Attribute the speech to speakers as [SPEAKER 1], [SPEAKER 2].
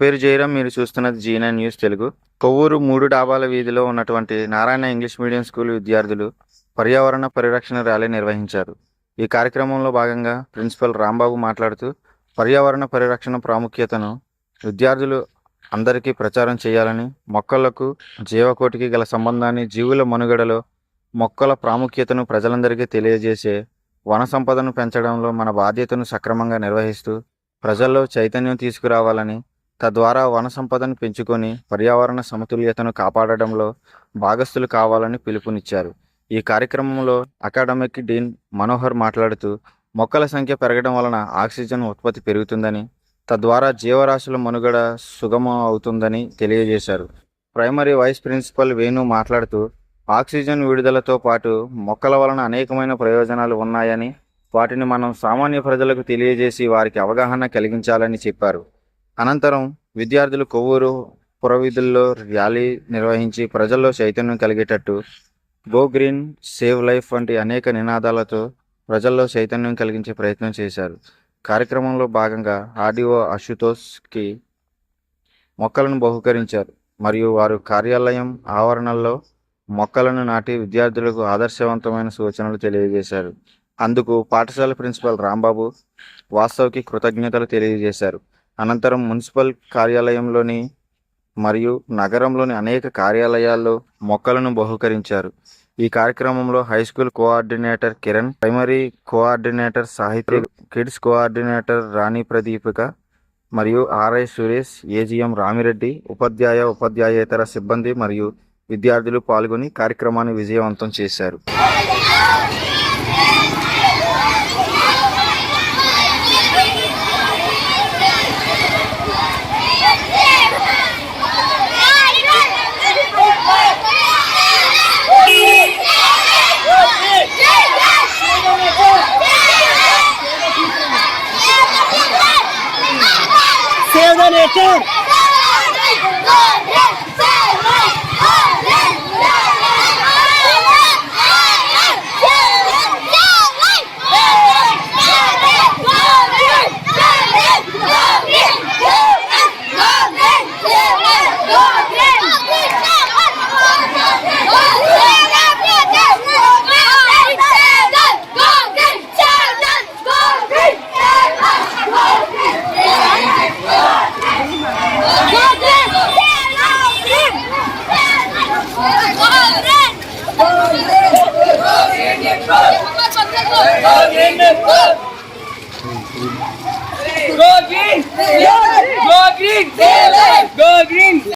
[SPEAKER 1] పేరు జయరాం మీరు చూస్తున్నది జీనా న్యూస్ తెలుగు. కొవ్వూరు మూడు డాబాల వీధిలో ఉన్నటువంటి నారాయణ ఇంగ్లీష్ మీడియం స్కూల్ విద్యార్థులు పర్యావరణ పరిరక్షణ ర్యాలీ నిర్వహించారు. ఈ కార్యక్రమంలో భాగంగా ప్రిన్సిపల్ రాంబాబు మాట్లాడుతూ పర్యావరణ పరిరక్షణ ప్రాముఖ్యతను విద్యార్థులు అందరికీ ప్రచారం చేయాలని మొక్కలకు జీవకోటికి గల సంబంధాన్ని జీవుల మనుగడలో మొక్కల ప్రాముఖ్యతను ప్రజలందరికీ తెలియజేసే వన సంపదను పెంచడంలో మన బాధ్యతను సక్రమంగా నిర్వహిస్తూ ప్రజల్లో చైతన్యం తీసుకురావాలని తద్వారా వన సంపదను పెంచుకొని పర్యావరణ సమతుల్యతను కాపాడడంలో భాగస్థులు కావాలని పిలుపునిచ్చారు. ఈ కార్యక్రమంలో అకాడమిక్ డీన్ మనోహర్ మాట్లాడుతూ మొక్కల సంఖ్య పెరగడం వలన ఆక్సిజన్ ఉత్పత్తి పెరుగుతుందని తద్వారా జీవరాశుల మనుగడ సుగమం అవుతుందని తెలియజేశారు. ప్రైమరీ వైస్ ప్రిన్సిపల్ వేణు మాట్లాడుతూ ఆక్సిజన్ విడుదలతో పాటు మొక్కల వలన అనేకమైన ప్రయోజనాలు ఉన్నాయని వాటిని మనం సామాన్య ప్రజలకు తెలియజేసి వారికి అవగాహన కలిగించాలని చెప్పారు. అనంతరం విద్యార్థులు కొవ్వూరు పురవీధుల్లో ర్యాలీ నిర్వహించి ప్రజల్లో చైతన్యం కలిగేటట్టు గో గ్రీన్ సేవ్ లైఫ్ వంటి అనేక నినాదాలతో ప్రజల్లో చైతన్యం కలిగించే ప్రయత్నం చేశారు. కార్యక్రమంలో భాగంగా ఆర్డీఓ అశుతోష్కి మొక్కలను బహుకరించారు. మరియు వారు కార్యాలయం ఆవరణల్లో మొక్కలను నాటి విద్యార్థులకు ఆదర్శవంతమైన సూచనలు తెలియజేశారు. అందుకు పాఠశాల ప్రిన్సిపల్ రాంబాబు వాస్తవ్కి కృతజ్ఞతలు తెలియజేశారు. అనంతరం మున్సిపల్ కార్యాలయంలోని మరియు నగరంలోని అనేక కార్యాలయాల్లో మొక్కలను బహుకరించారు. ఈ కార్యక్రమంలో high school coordinator Kiran primary coordinator Sahitya kids coordinator Rani Pradeepika మరియు ఆర్ఐ సురేష్ ఏజిఎం రామిరెడ్డి ఉపాధ్యాయ ఉపాధ్యాయేతర సిబ్బంది మరియు విద్యార్థులు పాల్గొని కార్యక్రమాన్ని విజయవంతం చేశారు.
[SPEAKER 2] Sanete! Sanete! Go green!
[SPEAKER 3] Go green! Go green!